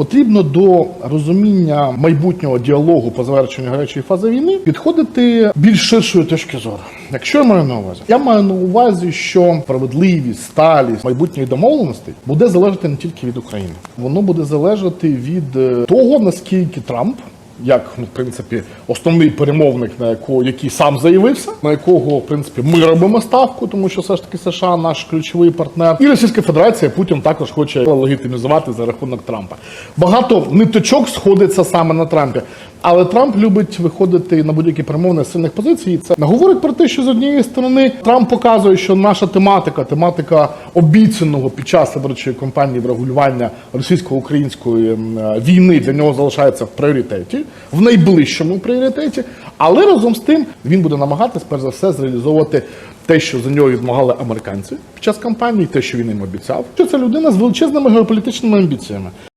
Потрібно до розуміння майбутнього діалогу по завершенню гарячої фази війни підходити більш ширшої точки зору. Якщо я маю на увазі, я маю на увазі, що справедливість, сталість майбутньої домовленості буде залежати не тільки від України, воно буде залежати від е, того, наскільки Трамп. Як ну, в принципі основний перемовник, на якого який сам заявився, на якого в принципі ми робимо ставку, тому що все ж таки США наш ключовий партнер, і Російська Федерація Путін також хоче легітимізувати за рахунок Трампа. Багато ниточок сходиться саме на Трампі, але Трамп любить виходити на будь-які перемовини з сильних позицій. І Це говорить про те, що з однієї сторони Трамп показує, що наша тематика, тематика обіцяного під час виборчої кампанії врегулювання російсько-української е, війни для нього залишається в пріоритеті, в найближчому пріоритеті. Але разом з тим він буде намагатись перш за все зреалізовувати те, що за нього відмагали американці під час кампанії, те, що він їм обіцяв. Що це людина з величезними геополітичними амбіціями.